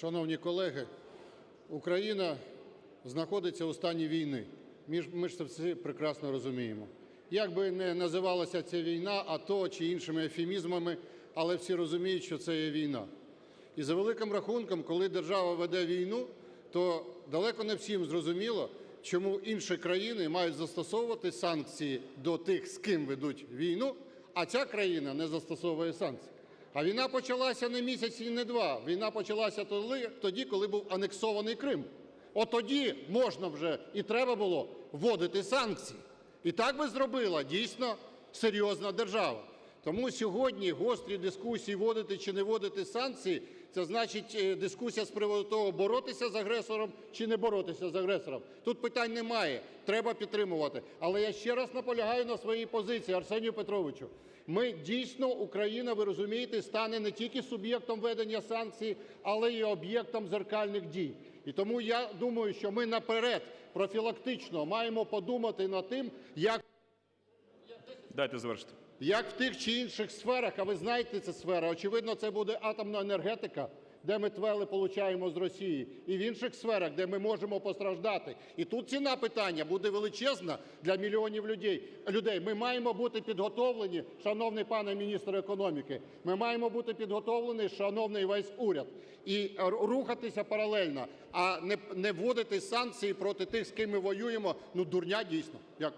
Шановні колеги, Україна знаходиться у стані війни. Ми ж, це всі прекрасно розуміємо. Як би не називалася ця війна АТО чи іншими ефемізмами, але всі розуміють, що це є війна. І за великим рахунком, коли держава веде війну, то далеко не всім зрозуміло, чому інші країни мають застосовувати санкції до тих, з ким ведуть війну, а ця країна не застосовує санкції. А війна почалася не місяць і не два. Війна почалася тоді, коли був анексований Крим. От тоді можна вже і треба було вводити санкції. І так би зробила дійсно серйозна держава. Тому сьогодні гострі дискусії вводити чи не вводити санкції – це значить е, дискусія з приводу того, боротися з агресором чи не боротися з агресором. Тут питань немає, треба підтримувати. Але я ще раз наполягаю на своїй позиції, Арсенію Петровичу. Ми дійсно, Україна, ви розумієте, стане не тільки суб'єктом ведення санкцій, але й об'єктом дзеркальних дій. І тому я думаю, що ми наперед профілактично маємо подумати над тим, як Дайте завершити. Як в тих чи інших сферах, а ви знаєте ці сфери, очевидно, це буде атомна енергетика, де ми твели получаємо з Росії, і в інших сферах, де ми можемо постраждати. І тут ціна питання буде величезна для мільйонів людей. Ми маємо бути підготовлені, шановний пане міністр економіки, ми маємо бути підготовлені, шановний весь уряд, і рухатися паралельно, а не, не вводити санкції проти тих, з ким ми воюємо. Ну, дурня дійсно. Дякую.